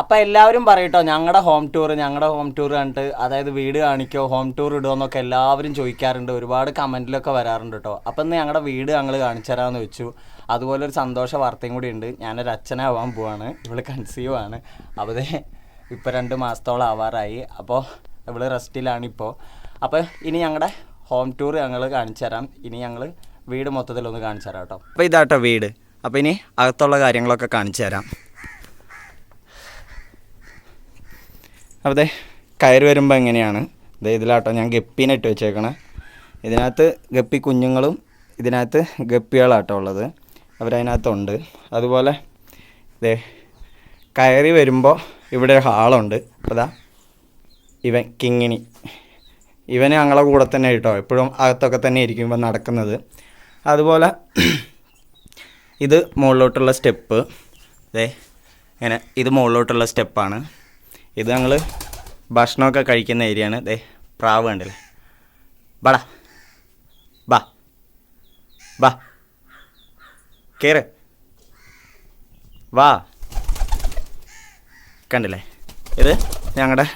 അപ്പം എല്ലാവരും പറയട്ടോ ഞങ്ങളുടെ ഹോം ടൂർ ഞങ്ങളുടെ ഹോം ടൂർ കണ്ടിട്ട് അതായത് വീട് കാണിക്കോ ഹോം ടൂർ ഇടുമോ എന്നൊക്കെ എല്ലാവരും ചോദിക്കാറുണ്ട്. ഒരുപാട് കമന്റിലൊക്കെ വരാറുണ്ട് കേട്ടോ അപ്പം ഇന്ന് ഞങ്ങളുടെ വീട് ഞങ്ങൾ കാണിച്ചു വെച്ചു. അതുപോലെ ഒരു സന്തോഷ വാർത്തയും കൂടി ഉണ്ട്. ഞാനൊരു അച്ഛനാവാൻ പോവാണ്. ഇവൾ കൺസീവ് ആണ്. അപ്പോൾ ഇപ്പൊ രണ്ട് മാസത്തോളം ആവാറായി. അപ്പോൾ ഇവൾ റെസ്റ്റിലാണ് ഇപ്പോൾ അപ്പോൾ ഇനി ഞങ്ങളുടെ ഹോം ടൂർ ഞങ്ങൾ കാണിച്ചു തരാം. ഇനി ഞങ്ങൾ വീട് മൊത്തത്തിലൊന്ന് കാണിച്ചു തരാം കേട്ടോ അപ്പോൾ ഇതാട്ടോ വീട്. അപ്പോൾ ഇനി അകത്തുള്ള കാര്യങ്ങളൊക്കെ കാണിച്ചു തരാം. അപ്പോൾ അതെ കയറി വരുമ്പോൾ എങ്ങനെയാണ്? ദേ ഇതിലാട്ടോ ഞാൻ ഗപ്പീനെ ഇട്ട് വെച്ചേക്കണേ. ഇതിനകത്ത് ഗപ്പി കുഞ്ഞുങ്ങളും ഇതിനകത്ത് ഗപ്പികളാട്ടോ ഉള്ളത്. അവരതിനകത്തുണ്ട്. അതുപോലെ ദേ കയറി വരുമ്പോൾ ഇവിടെ ഒരു ഹാളുണ്ട്. അപ്പോൾ അതാ ഇവൻ കിങ്ങിണി. ഇവന് ഞങ്ങളെ കൂടെ തന്നെ കേട്ടോ. എപ്പോഴും അകത്തൊക്കെ തന്നെ ഇരിക്കും ഇവൻ നടക്കുന്നത്. അതുപോലെ ഇത് മുകളിലോട്ടുള്ള സ്റ്റെപ്പ്. ദേ ഇങ്ങനെ ഇത് മുകളിലോട്ടുള്ള സ്റ്റെപ്പാണ്. ഇത് ഞങ്ങൾ ഭക്ഷണമൊക്കെ കഴിക്കുന്ന ഏരിയ ആണ്. ദേ പ്രാവ് കണ്ടില്ലേ? ബടാ ബാ ബാ കയറ് വാ. കണ്ടില്ലേ? ഇത് ഞങ്ങളുടെ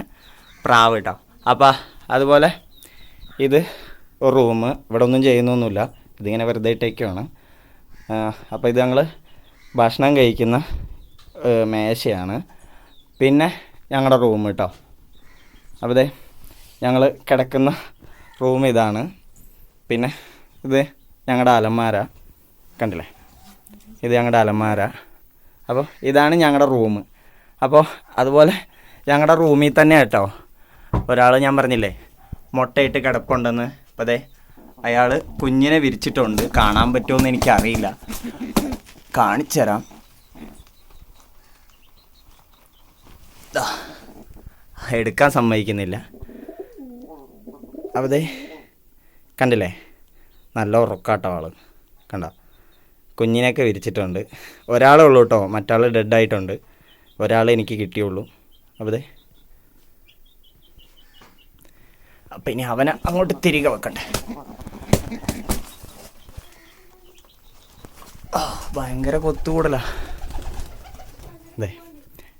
പ്രാവ് കേട്ടോ അപ്പോൾ അതുപോലെ ഇത് ഒരു റൂം. ഇവിടെ ഒന്നും ചെയ്യുന്നൊന്നുമില്ല. ഇതിങ്ങനെ വെറുതെ ഇട്ടേക്കുവാണ്. അപ്പോൾ ഇത് ഞങ്ങൾ ഭക്ഷണം കഴിക്കുന്ന മേശയാണ്. പിന്നെ ഞങ്ങളുടെ റൂം കേട്ടോ. അവിടെ ഞങ്ങൾ കിടക്കുന്ന റൂം ഇതാണ്. പിന്നെ ഇത് ഞങ്ങളുടെ അലമാര. കണ്ടില്ലേ? ഇത് ഞങ്ങളുടെ അലമാര. അപ്പോൾ ഇതാണ് ഞങ്ങളുടെ റൂം. അപ്പോൾ അതുപോലെ ഞങ്ങളുടെ റൂമിൽ തന്നെ കേട്ടോ. ഒരാൾ ഞാൻ പറഞ്ഞില്ലേ മുട്ടയിട്ട് കിടപ്പുണ്ടെന്ന്. അപ്പോൾ അതെ അയാൾ കുഞ്ഞിനെ വിരിച്ചിട്ടുണ്ട്. കാണാൻ പറ്റുമെന്ന് എനിക്കറിയില്ല. കാണിച്ചു തരാം ദാ, എടുക്കാൻ സമ്മതിക്കുന്നില്ല. ദേ കണ്ടില്ലേ? നല്ല ഉറക്കാട്ടോ ആൾ കണ്ട? കുഞ്ഞിനെയൊക്കെ വിരിച്ചിട്ടുണ്ട്. ഒരാളേ ഉള്ളൂ കേട്ടോ. മറ്റാൾ ഡെഡായിട്ടുണ്ട് ഒരാളെ എനിക്ക് കിട്ടിയുള്ളൂ. ദേ അപ്പം ഇനി അവനെ അങ്ങോട്ട് തിരികെ വെക്കണ്ടേ? ഭയങ്കര കൊത്തുകൂടലാ. അതെ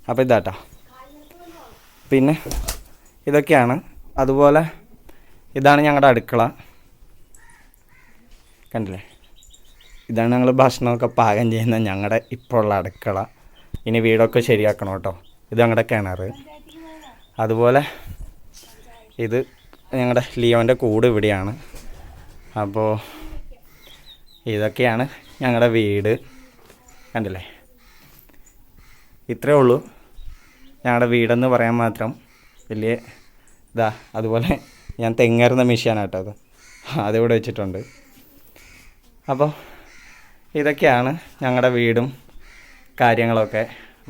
അപ്പോൾ ഇതാട്ടോ. പിന്നെ ഇതൊക്കെയാണ്. അതുപോലെ ഇതാണ് ഞങ്ങളുടെ അടുക്കള. കണ്ടില്ലേ? ഇതാണ് ഞങ്ങൾ ഭക്ഷണമൊക്കെ പാകം ചെയ്യുന്ന ഞങ്ങളുടെ ഇപ്പോൾ ഉള്ള അടുക്കള. ഇനി വീടൊക്കെ ശരിയാക്കണം കേട്ടോ. ഇത് ഞങ്ങളുടെ കിണർ അതുപോലെ ഇത് ഞങ്ങളുടെ ലിയോന്റെ കൂട് ഇവിടെയാണ്. അപ്പോൾ ഇതൊക്കെയാണ് ഞങ്ങളുടെ വീട്. കണ്ടില്ലേ? ഇത്രയേ ഉള്ളൂ. ഞങ്ങളുടെ വീടെന്ന് പറയാൻ മാത്രം വലിയ ഇതാ അതുപോലെ ഞാൻ തെങ്ങറുന്ന മെഷീനാട്ടോ അത്. അതിവിടെ വെച്ചിട്ടുണ്ട്. അപ്പോൾ ഇതൊക്കെയാണ് ഞങ്ങളുടെ വീടും കാര്യങ്ങളൊക്കെ.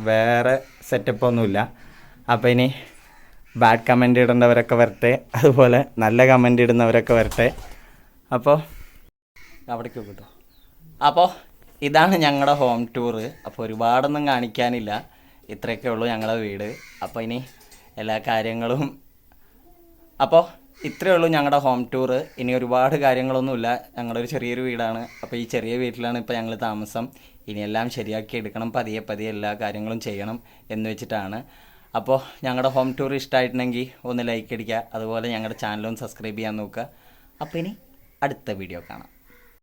വേറെ സെറ്റപ്പൊന്നുമില്ല. അപ്പോൾ ഇനി ബാഡ് കമന്റ് ഇടേണ്ടവരൊക്കെ വരട്ടെ. അതുപോലെ നല്ല കമന്റ് ഇടുന്നവരൊക്കെ വരട്ടെ. അപ്പോൾ അവിടേക്ക് കിട്ടും അപ്പോൾ ഇതാണ് ഞങ്ങളുടെ ഹോം ടൂറ്. അപ്പോൾ ഒരുപാടൊന്നും കാണിക്കാനില്ല. ഇത്രയൊക്കെ ഉള്ളൂ ഞങ്ങളുടെ വീട്. അപ്പോൾ ഇനി എല്ലാ കാര്യങ്ങളും അപ്പോൾ ഇത്രയേ ഉള്ളൂ ഞങ്ങളുടെ ഹോം ടൂർ ഇനി ഒരുപാട് കാര്യങ്ങളൊന്നുമില്ല. ഞങ്ങളുടെ ഒരു ചെറിയൊരു വീടാണ്. അപ്പോൾ ഈ ചെറിയ വീട്ടിലാണ് ഇപ്പോൾ ഞങ്ങൾ താമസം. ഇനി എല്ലാം ശരിയാക്കി എടുക്കണം. പതിയെ പതിയെ എല്ലാ കാര്യങ്ങളും ചെയ്യണം എന്ന് വെച്ചിട്ടാണ്. അപ്പോൾ ഞങ്ങളുടെ ഹോം ടൂർ ഇഷ്ടമായിട്ടുണ്ടെങ്കിൽ ഒന്ന് ലൈക്ക് അടിക്കുക അതുപോലെ ഞങ്ങളുടെ ചാനലൊന്ന് സബ്സ്ക്രൈബ് ചെയ്യാൻ നോക്കുക അപ്പോൾ ഇനി അടുത്ത വീഡിയോ കാണാം.